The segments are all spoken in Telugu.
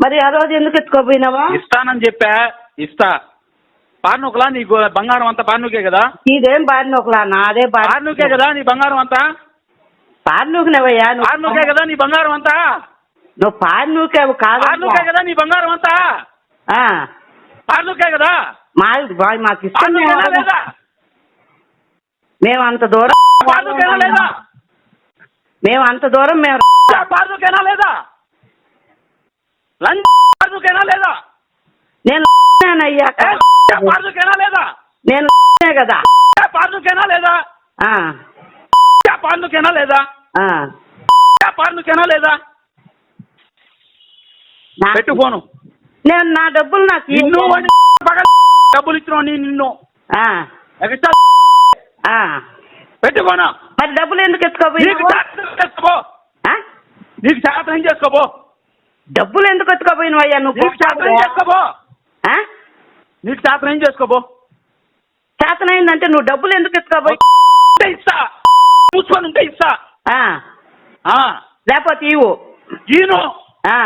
మరి ఆ రోజు ఎందుకు ఎత్తుకోపోయినావా? ఇస్తానని చెప్పా. ఇస్తా. పార్నుకలా? నీ గో- బంగారం అంతా పార్నుకే కదా? నీదేం బారి నొకలా నాదే బారి పార్నుకే కదా నీ బంగారం అంతా? పారి నూకినవయ్యా పార్నుకే కదా నీ బంగారం అంతా? నువ్వు పారి నూకావు కాదు పార్నుకే కదా నీ బంగారం అంతా? ఆ, పార్నుకే కదా? మా బాయ్ మాకు ఇష్టం పార్నుకేనా లేదా? మేము అంత దూరం పార్నుకేనా లేదా? మేము అంత దూరం మేము పార్నుకేనా లేదా? లంచ్ పార్నుకేనా లేదా? నేను అయ్యా ఏ, పార్నుకేనా లేదా? నేను కదా. ఏ, పార్నుకేనా లేదా? పార్నుకేనా లేదా? పార్నుకేనా లేదా? నా- పెట్టు ఫోను. నేను నా డబ్బులు నాకు. నిన్ను డబ్బులు ఇచ్చినావు నీ నిన్ను. ఆ, ఎక్స్ట్రా ఆ. పెట్టు ఫోను. మరి డబ్బులు ఎందుకు ఆ? నీకు చేతనం చేసుకోపో డబ్బులు ఎందుకు ఎత్తుకోపోయినావయ్యా నువ్వు నీకు చేతనం చేసుకోపో ఆ? నీకు చేతనం చేసుకోపో చేతనైందంటే నువ్వు డబ్బులు ఎందుకు ఎత్తుకోపోయి ఉంటే ఇస్తా. కూర్చొని ఉంటే ఇస్తా. ఆ, ఆ, లేకపోతే ఇవ్వు ఈను. ఆ.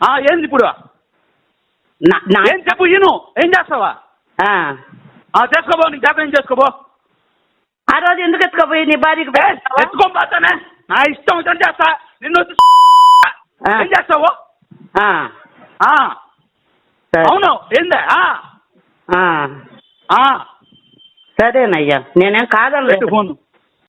ఆ, ఏంది ఇప్పుడు? నా- నా- ఏం చెప్పు ఈను? ఏం చేస్తావా? ఆ. ఆ, చేసుకోబో నీకు చేతనం చేసుకోబో? ఆ రోజు ఎందుకు ఎత్తుకోపోయి నీ భార్యకి ఏ, పెట్టావా? ఎత్తుకోపోతానే నా ఇష్టం చేస్తా. నిన్ను వచ్చి ఆ. ఏం చేస్తావు. అవును ఏందే ఆ, ఆ. ఆ, సరేనయ్యా నేనేం పెట్టు కాదనలేదు ఫోను